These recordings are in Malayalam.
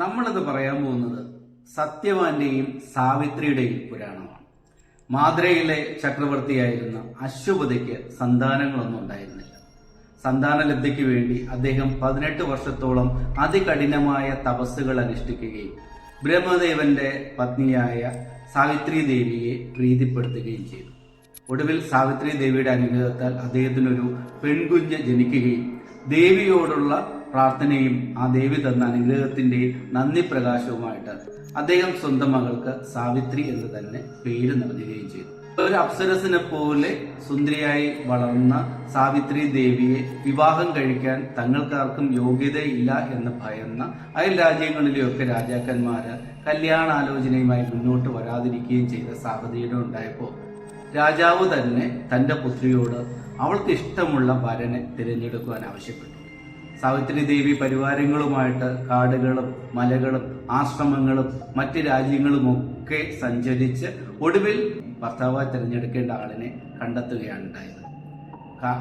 നമ്മളിത് പറയാൻ പോകുന്നത് സത്യവാന്റെയും സാവിത്രിയുടെയും പുരാണമാണ്. മാദ്രയിലെ ചക്രവർത്തിയായിരുന്ന അശ്വപതിക്ക് സന്താനങ്ങളൊന്നും ഉണ്ടായിരുന്നില്ല. സന്താനലബ്ധിക്ക് വേണ്ടി അദ്ദേഹം പതിനെട്ട് വർഷത്തോളം അതികഠിനമായ തപസ്സുകൾ അനുഷ്ഠിക്കുകയും ബ്രഹ്മദേവന്റെ പത്നിയായ സാവിത്രി ദേവിയെ പ്രീതിപ്പെടുത്തുകയും ചെയ്തു. ഒടുവിൽ സാവിത്രി ദേവിയുടെ അനുഗ്രഹത്താൽ അദ്ദേഹത്തിനൊരു പെൺകുഞ്ഞ് ജനിക്കുകയും ദേവിയോടുള്ള പ്രാർത്ഥനയും ആ ദേവി തന്ന അനുഗ്രഹത്തിന്റെ നന്ദി പ്രകാശവുമായിട്ട് അദ്ദേഹം സ്വന്തം മകൾക്ക് സാവിത്രി എന്ന് തന്നെ പേര് നൽകുകയും ചെയ്തു. ഒരു അപ്സരസിനെ പോലെ സുന്ദരിയായി വളർന്ന സാവിത്രി ദേവിയെ വിവാഹം കഴിക്കാൻ തങ്ങൾക്കാർക്കും യോഗ്യതയില്ല എന്ന് ഭയന്ന അയൽ രാജ്യങ്ങളിലെയൊക്കെ രാജാക്കന്മാര് കല്യാണാലോചനയുമായി മുന്നോട്ട് വരാതിരിക്കുകയും ചെയ്ത സാഹചര്യം ഉണ്ടായപ്പോൾ രാജാവ് തന്നെ തന്റെ പുത്രിയോട് അവൾക്ക് ഇഷ്ടമുള്ള വരനെ തിരഞ്ഞെടുക്കുവാൻ ആവശ്യപ്പെട്ടു. സാവിത്രി ദേവി പരിവാരങ്ങളുമായിട്ട് കാടുകളും മലകളും ആശ്രമങ്ങളും മറ്റ് രാജ്യങ്ങളുമൊക്കെ സഞ്ചരിച്ച് ഒടുവിൽ ഭർത്താവായി തിരഞ്ഞെടുക്കേണ്ട ആളിനെ കണ്ടെത്തുകയാണ് ഉണ്ടായത്.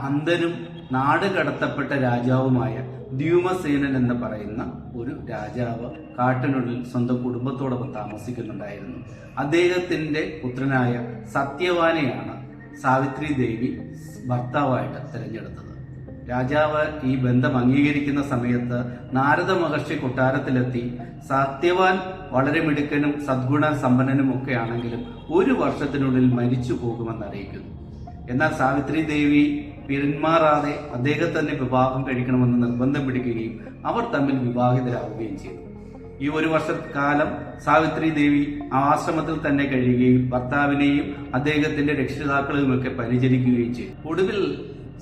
അന്തനും നാട് കടത്തപ്പെട്ട രാജാവുമായ ദ്യൂമസേനൻ എന്ന് പറയുന്ന ഒരു രാജാവ് കാട്ടിനുള്ളിൽ സ്വന്തം കുടുംബത്തോടൊപ്പം താമസിക്കുന്നുണ്ടായിരുന്നു. അദ്ദേഹത്തിന്റെ പുത്രനായ സത്യവാനെയാണ് സാവിത്രി ദേവി ഭർത്താവായിട്ട് തിരഞ്ഞെടുത്തത്. രാജാവ് ഈ ബന്ധം അംഗീകരിക്കുന്ന സമയത്ത് നാരദ മഹർഷി കൊട്ടാരത്തിലെത്തി സത്യവാൻ വളരെ മിടുക്കനും സദ്ഗുണ സമ്പന്നനും ഒക്കെ ആണെങ്കിലും ഒരു വർഷത്തിനുള്ളിൽ മരിച്ചു പോകുമെന്ന് അറിയിക്കുന്നു. എന്നാൽ സാവിത്രി ദേവി പിന്മാറാതെ അദ്ദേഹം തന്നെ വിവാഹം കഴിക്കണമെന്ന് നിർബന്ധം പിടിക്കുകയും അവർ തമ്മിൽ വിവാഹിതരാകുകയും ചെയ്തു. ഈ ഒരു വർഷക്കാലം സാവിത്രി ദേവി ആശ്രമത്തിൽ തന്നെ കഴിയുകയും ഭർത്താവിനെയും അദ്ദേഹത്തിന്റെ രക്ഷിതാക്കളെയുമൊക്കെ പരിചരിക്കുകയും ചെയ്തു. ഒടുവിൽ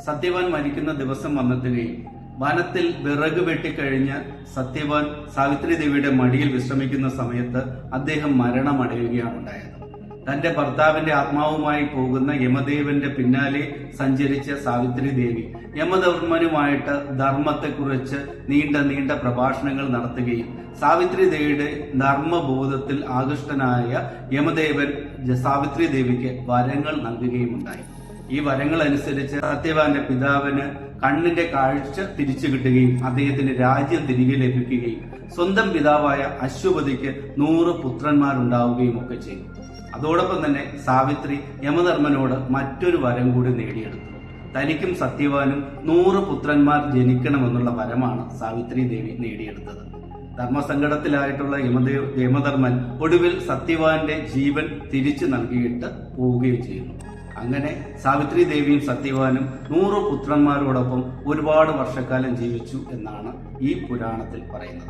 സത്യവാൻ മരിക്കുന്ന ദിവസം വന്നെത്തുകയും വനത്തിൽ വിറക് വെട്ടിക്കഴിഞ്ഞ് സത്യവാൻ സാവിത്രി ദേവിയുടെ മടിയിൽ വിശ്രമിക്കുന്ന സമയത്ത് അദ്ദേഹം മരണമടയുകയാണ് ഉണ്ടായത് തന്റെ ഭർത്താവിന്റെ ആത്മാവുമായി പോകുന്ന യമദേവന്റെ പിന്നാലെ സഞ്ചരിച്ച സാവിത്രി ദേവി യമധർമ്മനുമായിട്ട് ധർമ്മത്തെക്കുറിച്ച് നീണ്ട നീണ്ട പ്രഭാഷണങ്ങൾ നടത്തുകയും സാവിത്രി ദേവിയുടെ ധർമ്മബോധത്തിൽ ആകൃഷ്ടനായ യമദേവൻ സാവിത്രി ദേവിക്ക് വരങ്ങൾ നൽകുകയും ഉണ്ടായി ഈ വരങ്ങൾ അനുസരിച്ച് സത്യവാന്റെ പിതാവിന് കണ്ണിന്റെ കാഴ്ച തിരിച്ചു കിട്ടുകയും അദ്ദേഹത്തിന് രാജ്യം തിരികെ ലഭിക്കുകയും സ്വന്തം പിതാവായ അശ്വപതിക്ക് നൂറ് പുത്രന്മാരുണ്ടാവുകയും ഒക്കെ ചെയ്തു. അതോടൊപ്പം തന്നെ സാവിത്രി യമധർമ്മനോട് മറ്റൊരു വരം കൂടി നേടിയെടുത്തു. തനിക്കും സത്യവാനും നൂറ് പുത്രന്മാർ ജനിക്കണമെന്നുള്ള വരമാണ് സാവിത്രി ദേവി നേടിയെടുത്തത്. ധർമ്മസങ്കടത്തിലായിട്ടുള്ള യമദേവ് യമധർമ്മൻ ഒടുവിൽ സത്യവാന്റെ ജീവൻ തിരിച്ചു നൽകിയിട്ട് പോവുകയും ചെയ്യുന്നു. അങ്ങനെ സാവിത്രി ദേവിയും സത്യവാനും നൂറ് പുത്രന്മാരോടൊപ്പം ഒരുപാട് വർഷക്കാലം ജീവിച്ചു എന്നാണ് ഈ പുരാണത്തിൽ പറയുന്നത്.